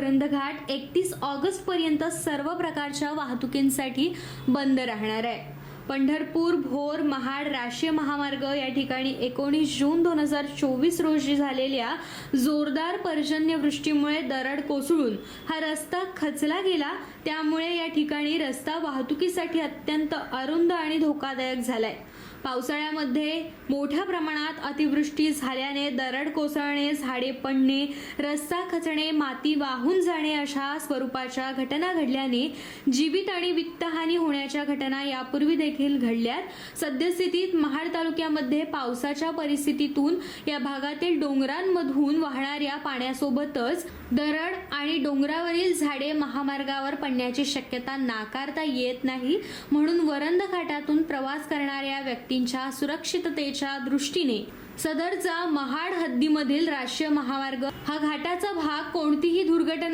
करंद घाट एकतीस ऑगस्ट पर्यंत सर्व प्रकारच्या वाहतुकींसाठी बंद राहणार आहे. पंढरपूर भोर महाड राष्ट्रीय महामार्ग या ठिकाणी एकोणीस जून दोन हजार चोवीस रोजी झालेल्या जोरदार पर्जन्यवृष्टीमुळे दरड कोसळून हा रस्ता खचला गेला. त्यामुळे या ठिकाणी रस्ता वाहतुकीसाठी अत्यंत अरुंद आणि धोकादायक झालाय. पावसाळ्यामध्ये मोठ्या प्रमाणात अतिवृष्टी झाल्याने दरड कोसळणे झाडे पडणे रस्ता खचणे माती वाहून जाणे अशा स्वरूपाच्या घटना घडल्याने जीवित आणि वित्तहानी होण्याच्या घटना यापूर्वी देखील घडल्यात. सद्यस्थितीत महाड तालुक्यामध्ये पावसाच्या परिस्थितीतून या भागातील डोंगरांमधून वाहणाऱ्या पाण्यासोबतच दरड आणि डोंगरावरील झाडे महामार्गावर पडण्याची शक्यता नाकारता येत नाही म्हणून वरंद घाटातून प्रवास करणाऱ्या व्यक्ती व्यक्तींच्या सुरक्षिततेच्या दृष्टीने सदरचा महाड हद्दीमधील राष्ट्रीय महामार्ग हा घाटाचा भाग कोणतीही दुर्घटना